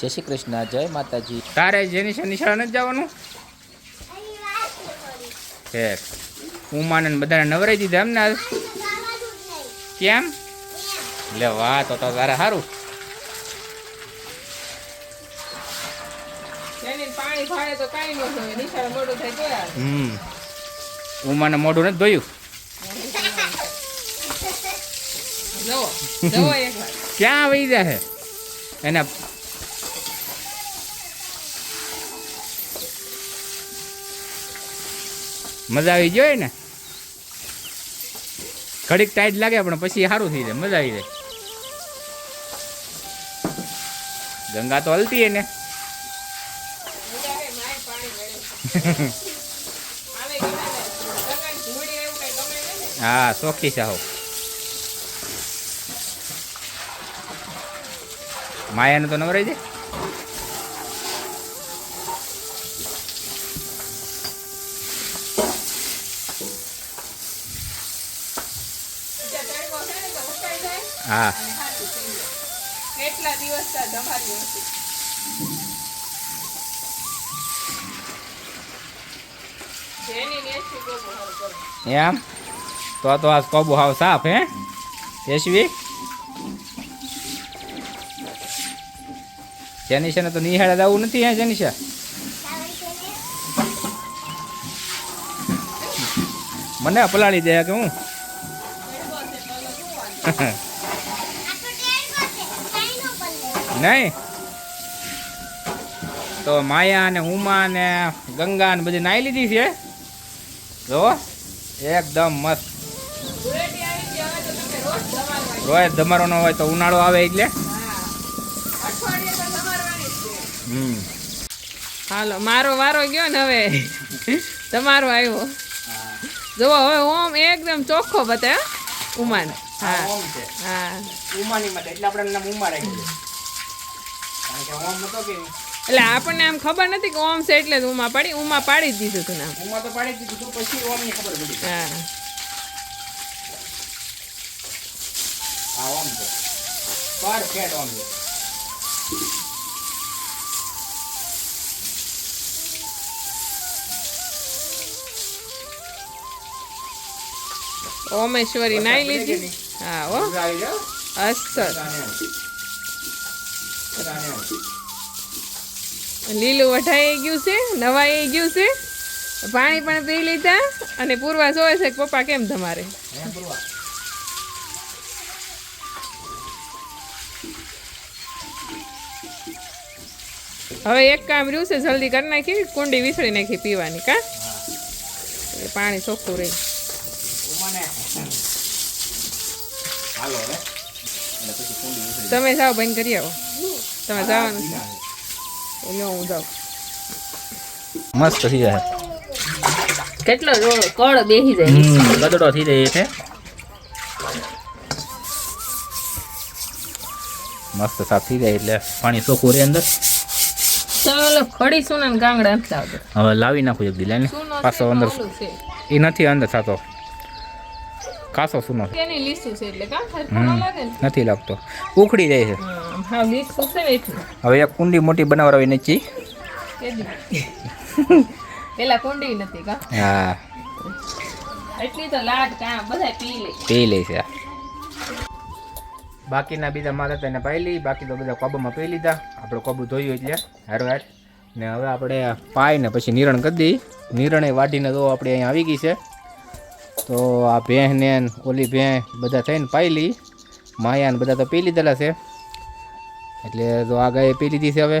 જય શ્રી કૃષ્ણ જય માતાજી. તારે જેની છે નિશાળે નથી જવાનું? હે ઉમાને બધાને નવરાઈ દીધા એમને? કેમ? લે વાહ તો તો તારે સારું પાણી ભાડે તો કાંઈ ન હોય નિશાળ મોડું થાય તો હમ. ઉમાને મોઢું નથી ધોયું? જવો જવો એકવાર ક્યાં વહી જાય? એને મજા આવી જોઈએ ને? ઘડીક ટાઈટ લાગે, પણ પછી સારું થઈ જાય, મજા આવી જાય. ગંગા તો હલતી ને? હા ચોખ્ખી સાહુ માયાને તો નવરાઈ જાય બીજા તડકો છે ને તો ઉકાઈ જાય હા. કેટલા દિવસ હતી? કરો. એમ? તો તો આ કબુ હાવ સાફ હે? યશવી? જેનિશા ને તો નિહાળે જવું નથી હે જેનિશા મને પલાળી દે કે હું તડકો છે તો અલગ શું વાંધો? નહીં? તો માયા ને ઉમા ને ગંગા ને બધી નાઈ લીધી છે? જો એકદમ મસ્ત. રોજ ધમારો ન હોય તો ઉનાળો આવે એટલે? હમ. હાલો મારો વારો ગયો ને હવે. તમારો આવ્યો. જુઓ હવે ઓમ એકદમ ચોખ્ખો બતાવે ઉમાન. હા હા. ઉમાની માટે એટલે આપણે નામ ઉમા રાખી દે કારણ કે ઓમ નતો કે એટલે આપણને આમ ખબર નથી કે ઓમ છે એટલે ઉમા પાડી ઉમા પાડી દીધું તું નામ ઉમા તો પાડી દીધું તું પછી ઓમની ખબર પડી. હા. આ ઓમ છે. પરફેક્ટ ઓમ છે. ઓમેશ્વરી નાઈ લીધી. હા ઓ આવી જાઓ અસર રાને આવ. રાને આવ. લીલું વઢાઈ ગયું છે નવાઈ ગયું છે. પાણી પણ પી લીધા અને પૂરવા જોવે છે કે પપ્પા કેમ તમારે હવે એક કામ રહ્યું છે જલ્દી કરી નાખી કુંડી વિસળી નાખી પીવાની કા? પાણી ચોખ્ખું રહે. તમે જાઓ બંધ કરી આવો. તમે જવાનું છે એટલે હું જાઉં. મસ્ત થઈ જાય. કેટલો કળ બેસી ગદડો થઈ જાય છે. મસ્ત સાફ થઈ જાય એટલે પાણી ચોખ્ખું રહે અંદર. ચાલો ખડી સુના ગાંગડા હવે લાવી નાખું એક દિલા ને પાછો અંદર એ નથી અંદર થતો. કાસો સુનો. કેની લીસું છે એટલે કાં ન લાગે નથી લાગતો. ઉખડી જાય છે. હા લીસું છે એટલે. હવે એક કુંડી મોટી બનાવરાવી કેદી પેલા કુંડી નથી કા? હા. એટલી તો લાડ કા બધા પી લે. પી લે છે બાકીના બીજા મારે તેને પાઈ લઈ બાકી તો બધા કોબામાં પી લીધા. આપણે કોબું ધોયું એટલે હારો હાર ને હવે આપણે પાઈ ને પછી નિરણ કરી દઈ. નિરણે વાઢીને તો આપણે અહીંયા આવી ગઈ છે. તો આ ભેં ને ઓલી ભેં બધા થઈને પાઈ લઈ માયા ને બધા તો પી લીધેલા છે. એટલે તો આ ગાય પી લીધી છે હવે.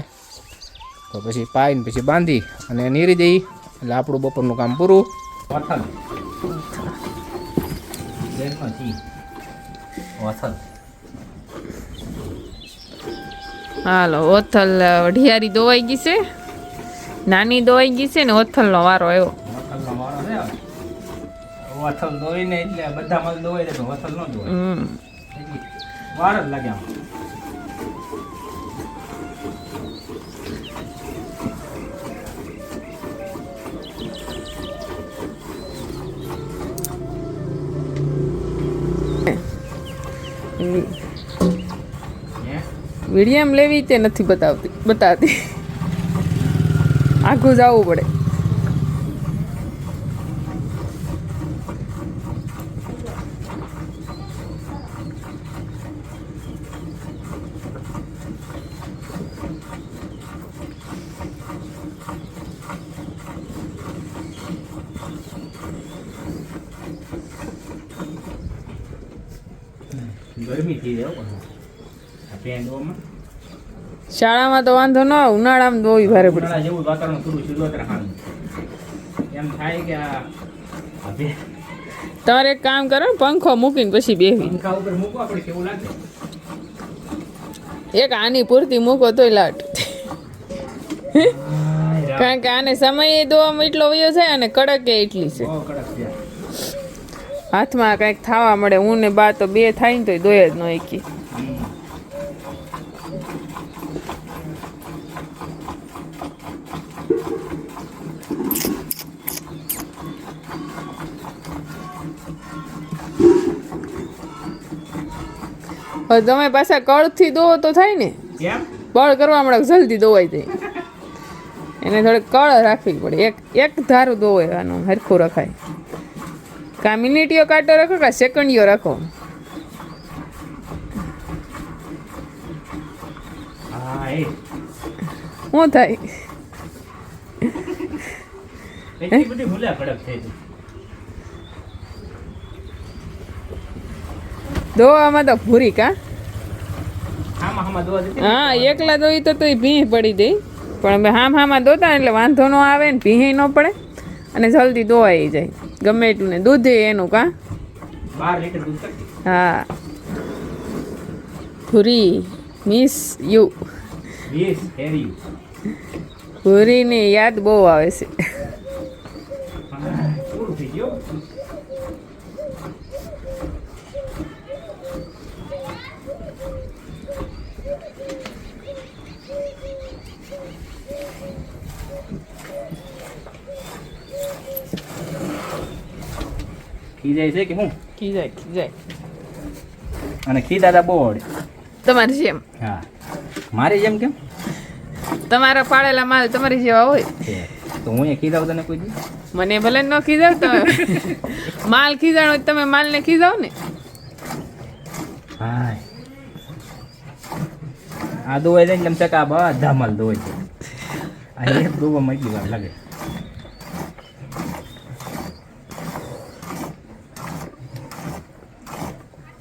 તો પછી પાઈને પછી બાંધી અને નીરી દઈ. એટલે આપણું બપોરનું કામ પૂરું. હાલો ઓથલ ઢિયારી દોવાઈ ગઈ છે. નાની દોવાઈ ગઈ છે ને ઓથલનો વારો આવ્યો. વથલ દોઈને એટલે બધા મલ જાય તો વથલ ન દોવાય વાર જ લાગે આમ. હે? લેવી તે નથી બતાવતી બતાવતી આખું જવું પડે ગરમી થઈ જાય હો પણ આ પેન ડોમાં શાળામાં તો વાંધો ન આવે ઉનાળામાં બહુ ભારે પડે. જેવું વાતાવરણ થોડું શરૂઆત રાખવાનું એમ થાય કે આ તમારે એક કામ કરો ને પંખો મૂકીને પછી બેહવી પંખા ઉપર મૂકો આપણે કેવું લાગે. એક આની પૂરતી મૂકો તોય લાટ. કારણ કે આને સમય દોવામાં એટલો વયો છે અને કડક એટલી છે. કડક છે. હાથમાં કંઈક થવા મળે હું ને બા તો બે થાય ને તોય દોય જ ન એકી તમે પાછા કળથી દોવો તો થાય ને? બળ કરવા મળે જલ્દી દોવાઈ જાય. એને થોડીક કળ રાખવી પડે. એક એક ધારું દોવાનું હરખું રખાય. કા મિનિટીઓ કાંટો રાખો કા સેકન્ડીઓ રાખો? શું થાય? દોવામાં તો ભૂરી કા? હા એકલા દોઈ તો તોય ભીંહ પડી દે પણ હામ હામાં દોતા એટલે વાંધો ન આવે ને ભીંહે ન પડે. અને જલ્દી દોવાઈ જાય. ગમે એટલું ને દૂધ એનું કા? હા. ભૂરી મિસ યુ. ભૂરીની યાદ બહુ આવે છે પૂરું થઈ ગયું ખીજાય છે કે હું? ખીજાય ખીજાય. અને ખીદાતા બહુ આવડે તમારે જેમ. હા. મારે જેમ કેમ? તમારા પાળેલા માલ તમારી જેવા હોય. તો હું એ ખીજાવ તને કોઈ દી? મને ભલે ન ખીજાવ તમે. માલ ખીજાણો તમે માલને ખીજાવ ને. હા આ દોવાઈ જાય ને ચકા બધા માલ દોવાઈ જાય આ એક દોવા એટલી વાર લાગે.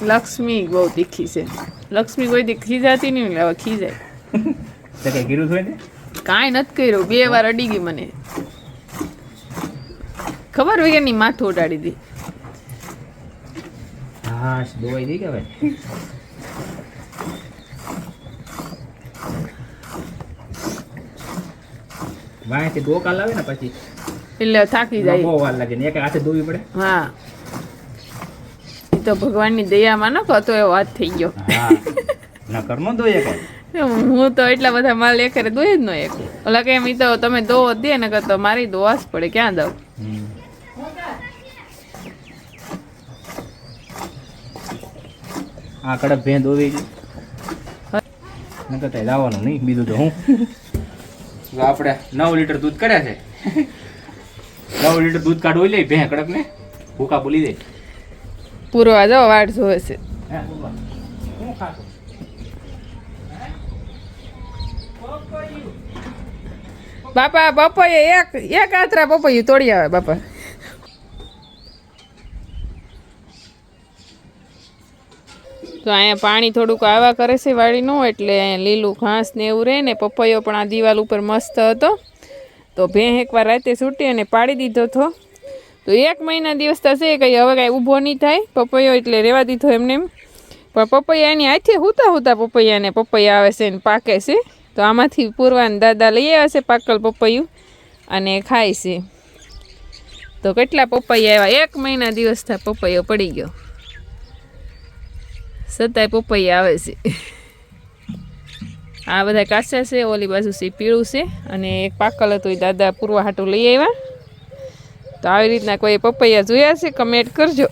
લક્ષ્મી બહુ તીખી છે. લક્ષ્મી કોઈ દી ખીજાતી નહીં એટલે હવે ખીજાય. તો કઈ કીધું થોય ને કાંઈ નથી કર્યું. બે વાર અડી ગઈ મને. ખબર વગરની માથું ઉડાડી દી. હા દોવાઈ દઈ કે ભાઈ વાંચી ડોકા લાવે ને પછી? એટલે થાકી જાય. બહુ વાર લાગે ને એક હાથે ધોવી પડે? હા. તો ભગવાનની દયામાં ન કહતો એવો વાત થઈ ગયો. હા. ના કર નો દોઈએ હું તો એટલા બધા માલ એકરે દોય જ ન એક. ઓલા કે એમ ઈ તો તમે દો દે ને તો મારી દોવા જ પડે ક્યાં દઉં? આ કડક ભેં દોવી નકર કઈ લાવવાનું નહીં બીજું તો હું. જો આપણે નવ લીટર દૂધ કર્યા છે. નવ લીટર દૂધ કાઢવું લે ભેં કડક ને ભૂકા બોલી દે. પૂરવા જાઓ, વાટ જોવે છે? બાપા, બપોએ એક એક આતરા પપૈયું તોડી આવે બાપા. તો અહીંયા પાણી થોડુંક આવા કરે છે વાડીનું એટલે લીલું ઘાસ ને એવું રહે ને, પપૈયો પણ આ દિવાલ ઉપર મસ્ત હતો. તો ભેં એકવાર રાતે છૂટી અને પાડી દીધો હતો. તો એક મહિના દિવસ થશે કંઈ હવે કાંઈ ઊભો નહીં થાય. પપૈયો એટલે રહેવા દીધો એમને એમ. પણ પપૈયા એની હાથે હુતા હુતા પપૈયાને પપૈયા આવે છે ને પાકે છે. તો આમાંથી પૂરવાન દાદા લઈ આવ્યા છે પાકલ પપૈયું અને ખાય છે. તો કેટલા પપૈયા આવ્યા? એક મહિના દિવસ થાય પપૈયો પડી ગયો. છતાંય પપૈયા આવે છે. આ બધા કાચા છે, ઓલી બાજુ છે, પીળું છે અને એક પાકલ હતું એ દાદા પૂરવા હાટું લઈ આવ્યા. તો આવી રીતના કોઈ પપૈયા જોયા છે? કમેન્ટ કરજો.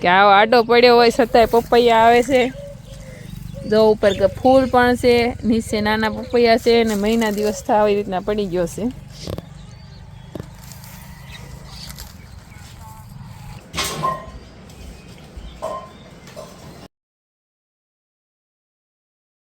કે આવો આડો પડ્યો હોય છતાંય પપૈયા આવે છે. જો ઉપર કે ફૂલ પણ છે, નીચે નાના પપૈયા છે અને મહિના દિવસ થાય આવી રીતના પડી ગયો છે.